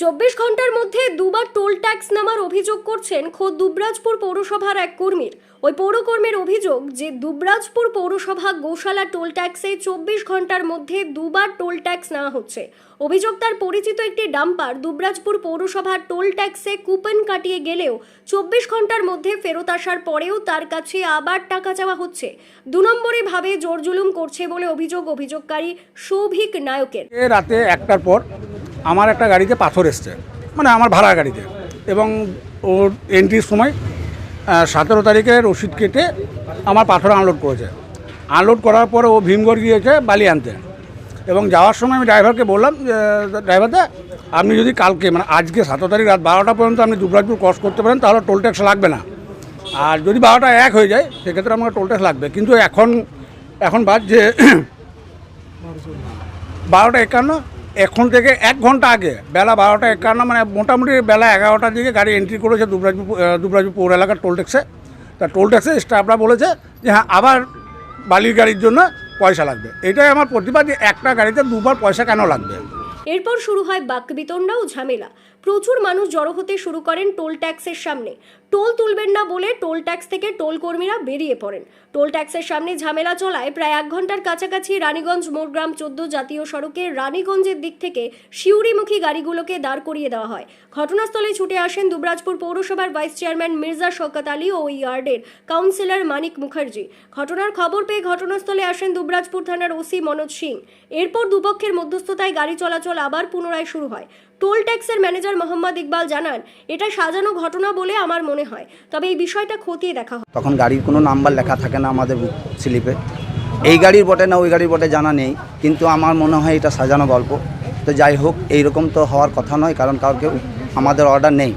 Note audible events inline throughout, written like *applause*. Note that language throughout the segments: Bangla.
চব্বিশ ঘণ্টার মধ্যে দুবার টোল ট্যাক্স নামার অভিযোগ করছেন খোদ দুবরাজপুর পৌরসভার এক কর্মীর। ওই পৌরকর্মীর অভিযোগ যে দুবরাজপুর পৌরসভা গোশালা টোল ট্যাক্সে চব্বিশ ঘণ্টার মধ্যে দুবার টোল ট্যাক্স নেওয়া হচ্ছে। অভিযোগ তার পরিচিত একটি ডাম্পার দুবরাজপুর পৌরসভার টোল ট্যাক্সে কুপন কাটিয়ে গেলেও চব্বিশ ঘণ্টার মধ্যে ফেরত আসার পরেও তার কাছে আবার টাকা চাওয়া হচ্ছে। দু নম্বরে ভাবে জোর জুলুম করছে বলে অভিযোগ অভিযোগকারী সৌভিক নায়কের। রাতে একটার পর আমার একটা গাড়িতে পাথর এসছে মানে আমার ভাড়া গাড়িতে। এবং ওর এন্ট্রির সময় সতেরো তারিখে রসিদ কেটে আমার পাথর আনলোড করেছে। আনলোড করার পরে ও ভীমগড় গিয়েছে বালি আনতে। এবং যাওয়ার সময় আমি ড্রাইভারকে বললাম, যে ড্রাইভার দা, আপনি যদি কালকে মানে আজকে সতেরো তারিখ রাত বারোটা পর্যন্ত আপনি দুবরাজপুর ক্রস করতে পারেন, তাহলে টোল ট্যাক্স লাগবে না। আর যদি বারোটা এক হয়ে যায়, সেক্ষেত্রে আমাকে টোল ট্যাক্স লাগবে। কিন্তু এখন এখন বাজছে *coughs* বারোটা একান্ন এখন থেকে এক ঘণ্টা আগে, বেলা বারোটা একান্ন মানে মোটামুটি বেলা এগারোটার দিকে গাড়ি এন্ট্রি করেছে দুবরাজপুর দুবরাজপুর পৌর এলাকার টোল ট্যাক্সে তা টোল ট্যাক্সে স্টাফরা বলেছে যে হ্যাঁ আবার বালির গাড়ির জন্য পয়সা লাগবে। এটাই আমার প্রতিবাদ যে একটা গাড়িতে দুবার পয়সা কেন লাগবে? এরপর শুরু হয় বাকবিতণ্ডা ও ঝামেলা। প্রচুর মানুষ জড়ো হতে শুরু করেন টোল ট্যাক্সের সামনে। টোল তুলবেন না বলে টোল ট্যাক্স থেকে টোল কর্মীরা বেরিয়ে পড়েন। টোল ট্যাক্সের সামনে ঝামেলা চলায় প্রায় এক ঘণ্টার কাছাকাছি রানীগঞ্জ মোরগ্রাম চোদ্দ জাতীয় সড়কে রানীগঞ্জের দিক থেকে শিউরিমুখী গাড়িগুলোকে দাঁড় করিয়ে দেওয়া হয়। ঘটনাস্থলে ছুটে আসেন দুবরাজপুর পৌরসভার ভাইস চেয়ারম্যান মির্জা শওকত আলী ও ইয়ার্ডের কাউন্সিলর মানিক মুখার্জি। ঘটনার খবর পেয়ে ঘটনাস্থলে আসেন দুবরাজপুর থানার ওসি মনোজ সিং। এরপর দুপক্ষের মধ্যস্থতায় গাড়ি চলাচল আবার পুনরায় শুরু হয়। টোল ট্যাক্সের ম্যানেজার মোহাম্মদ ইকবাল জানান, এটা সাজানো ঘটনা বলে আমার মনে হয়। তবে এই বিষয়টা খতিয়ে দেখা হবে তখন গাড়ির কোনো নাম্বার লেখা থাকে না আমাদের স্লিপে। এই গাড়ির বটে না, ওই গাড়ির বটে জানা নেই। কিন্তু আমার মনে হয় এটা সাজানো গল্প। তো যাই হোক, এইরকম তো হওয়ার কথা নয়, কারণ কাউকে আমাদের অর্ডার নেই।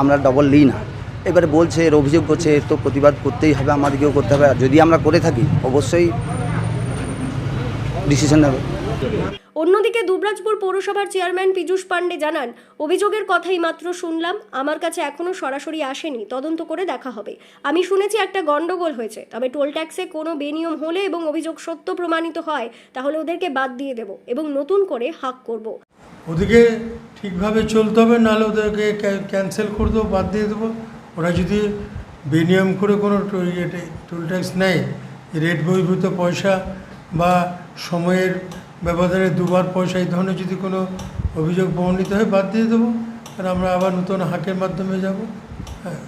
আমরা ডবল নিই না। এবারে বলছে, এর অভিযোগ করছে, এর তো প্রতিবাদ করতেই হবে, আমাদেরকেও করতে হবে। যদি আমরা করে থাকি, অবশ্যই ডিসিশন নেবে। অন্যদিকে দুবরাজপুর পৌরসভার চেয়ারম্যান পীযূষ পাণ্ডে জানান, অভিযোগের কথাই মাত্র শুনলাম, আমার কাছে এখনও সরাসরি আসেনি, তদন্ত করে দেখা হবে। আমি শুনেছি একটা গন্ডগোল হয়েছে, তবে টোল ট্যাক্সে কোনো বেনিয়ম হলে এবং অভিযোগ সত্য প্রমাণিত হয়, তাহলে ওদেরকে বাদ দিয়ে দেব এবং নতুন করে হাক করব। ওদিকে ঠিকভাবে চলতে হবে, নাহলে ওদেরকে ক্যান্সেল করে দেবো, বাদ দিয়ে দেবো। ওরা যদি বেনিয়ম করে কোনো টোল ট্যাক্স নেয়, রেট বহির্ভূত পয়সা বা সময়ের ব্যবধানে দুবার পয়সা এই ধরনের যদি কোনো অভিযোগ প্রমাণিত হয় বাদ দিয়ে দেবো। আর আমরা আবার নতুন হাটের মাধ্যমে যাব। হ্যাঁ।